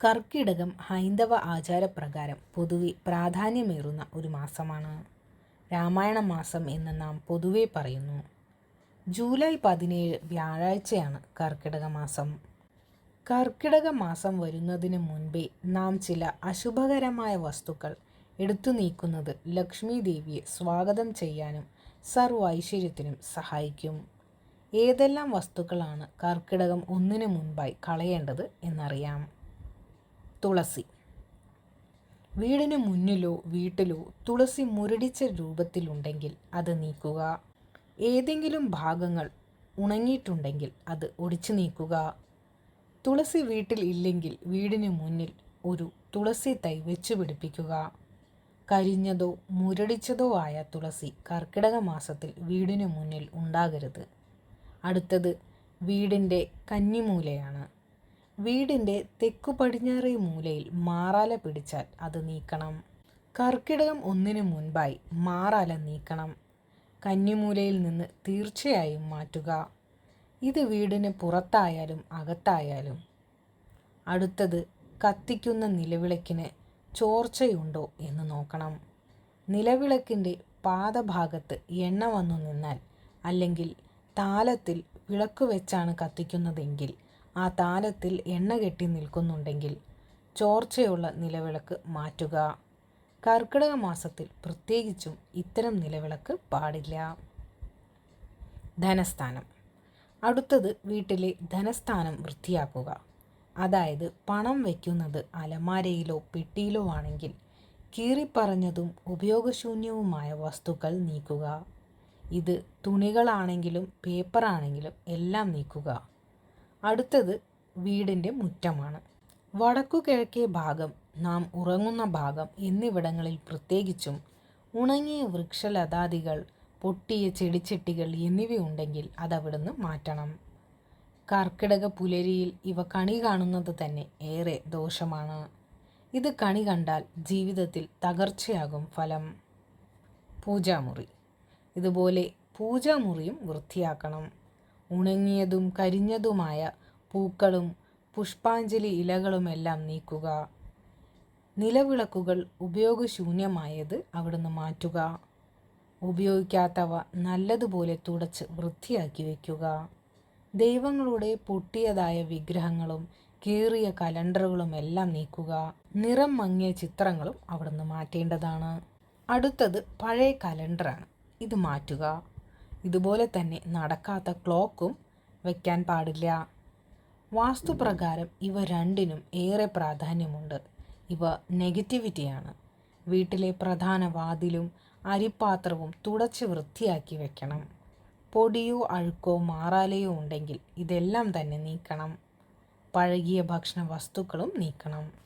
കർക്കിടകം ഹൈന്ദവ ആചാരപ്രകാരം പൊതുവെ പ്രാധാന്യമേറുന്ന ഒരു മാസമാണ്. രാമായണ മാസം എന്ന് നാം പൊതുവെ പറയുന്നു. ജൂലൈ പതിനേഴ് വ്യാഴാഴ്ചയാണ് കർക്കിടക മാസം. കർക്കിടക മാസം വരുന്നതിന് മുൻപേ നാം ചില അശുഭകരമായ വസ്തുക്കൾ എടുത്തു നീക്കുന്നത് ലക്ഷ്മി ദേവിയെ സ്വാഗതം ചെയ്യാനും സർവൈശ്വര്യത്തിനും സഹായിക്കും. ഏതെല്ലാം വസ്തുക്കളാണ് കർക്കിടകം ഒന്നിനു മുൻപായി കളയേണ്ടത് എന്നറിയാം. തുളസി. വീടിന് മുന്നിലോ വീട്ടിലോ തുളസി മുരടിച്ച രൂപത്തിലുണ്ടെങ്കിൽ അത് നീക്കുക. ഏതെങ്കിലും ഭാഗങ്ങൾ ഉണങ്ങിയിട്ടുണ്ടെങ്കിൽ അത് ഒടിച്ചു നീക്കുക. തുളസി വീട്ടിൽ ഇല്ലെങ്കിൽ വീടിന് മുന്നിൽ ഒരു തുളസി തൈ വെച്ചു പിടിപ്പിക്കുക. കരിഞ്ഞതോ മുരടിച്ചതോ ആയ തുളസി കർക്കിടക മാസത്തിൽ വീടിന് മുന്നിൽ ഉണ്ടാകരുത്. അടുത്തത് വീടിന്റെ കന്നിമൂലയാണ് വീടിന്റെ തെക്കു പടിഞ്ഞാറേ മൂലയിൽ മാറാല പിടിച്ചാൽ അത് നീക്കണം. കർക്കിടകം ഒന്നിനു മുൻപായി മാറാല നീക്കണം. കന്നിമൂലയിൽ നിന്ന് തീർച്ചയായും മാറ്റുക. ഇത് വീടിന് പുറത്തായാലും അകത്തായാലും. അടുത്തത് കത്തിക്കുന്ന നിലവിളക്കിന് ചോർച്ചയുണ്ടോ എന്ന് നോക്കണം. നിലവിളക്കിന്റെ പാദഭാഗത്ത് എണ്ണ വന്നു നിന്നാൽ അല്ലെങ്കിൽ താലത്തിൽ വിളക്ക് വെച്ചാണ് കത്തിക്കുന്നതെങ്കിൽ ആ താലത്തിൽ എണ്ണ കെട്ടി നിൽക്കുന്നുണ്ടെങ്കിൽ ചോർച്ചയുള്ള നിലവിളക്ക് മാറ്റുക. കർക്കിടക മാസത്തിൽ പ്രത്യേകിച്ചും ഇത്തരം നിലവിളക്ക് പാടില്ല. ധനസ്ഥാനം. അടുത്തത് വീട്ടിലെ ധനസ്ഥാനം വൃത്തിയാക്കുക. അതായത് പണം വയ്ക്കുന്നത് അലമാരയിലോ പെട്ടിയിലോ ആണെങ്കിൽ കീറിപ്പറഞ്ഞതും ഉപയോഗശൂന്യവുമായ വസ്തുക്കൾ നീക്കുക. ഇത് തുണികളാണെങ്കിലും പേപ്പറാണെങ്കിലും എല്ലാം നീക്കുക. അടുത്തത് വീടിന്റെ മുറ്റമാണ്. വടക്കു കിഴക്കേ ഭാഗം നാം ഉറങ്ങുന്ന ഭാഗം എന്നിവിടങ്ങളിൽ പ്രത്യേകിച്ചും ഉണങ്ങിയ വൃക്ഷലതാദികൾ പൊട്ടിയ ചെടിച്ചട്ടികൾ എന്നിവയുണ്ടെങ്കിൽ അതവിടുന്ന് മാറ്റണം. കർക്കിടക പുലരിയിൽ ഇവ കണി കാണുന്നത് തന്നെ ഏറെ ദോഷമാണ്. ഇത് കണി കണ്ടാൽ ജീവിതത്തിൽ തകർച്ചയാകും ഫലം. പൂജാമുറി. ഇതുപോലെ പൂജാമുറിയും വൃത്തിയാക്കണം. ഉണങ്ങിയതും കരിഞ്ഞതുമായ പൂക്കളും പുഷ്പാഞ്ജലി ഇലകളുമെല്ലാം നീക്കുക. നിലവിളക്കുകൾ ഉപയോഗശൂന്യമായത് അവിടുന്ന് മാറ്റുക. ഉപയോഗിക്കാത്തവ നല്ലതുപോലെ തുടച്ച് വൃത്തിയാക്കി വയ്ക്കുക. ദൈവങ്ങളുടെ പൊട്ടിയതായ വിഗ്രഹങ്ങളും കീറിയ കലണ്ടറുകളും എല്ലാം നീക്കുക. നിറം മങ്ങിയ ചിത്രങ്ങളും അവിടുന്ന് മാറ്റേണ്ടതാണ്. അടുത്തത് പഴയ കലണ്ടറാണ്. ഇത് മാറ്റുക. ഇതുപോലെ തന്നെ നടക്കാത്ത ക്ലോക്കും വയ്ക്കാൻ പാടില്ല. വാസ്തുപ്രകാരം ഇവ രണ്ടിനും ഏറെ പ്രാധാന്യമുണ്ട്. ഇവ നെഗറ്റിവിറ്റിയാണ്. വീട്ടിലെ പ്രധാന വാതിലും അരിപ്പാത്രവും തുടച്ച് വൃത്തിയാക്കി വെക്കണം. പൊടിയോ അഴുക്കോ മാറാലയോ ഉണ്ടെങ്കിൽ ഇതെല്ലാം തന്നെ നീക്കണം. പഴകിയ ഭക്ഷണ വസ്തുക്കളും നീക്കണം.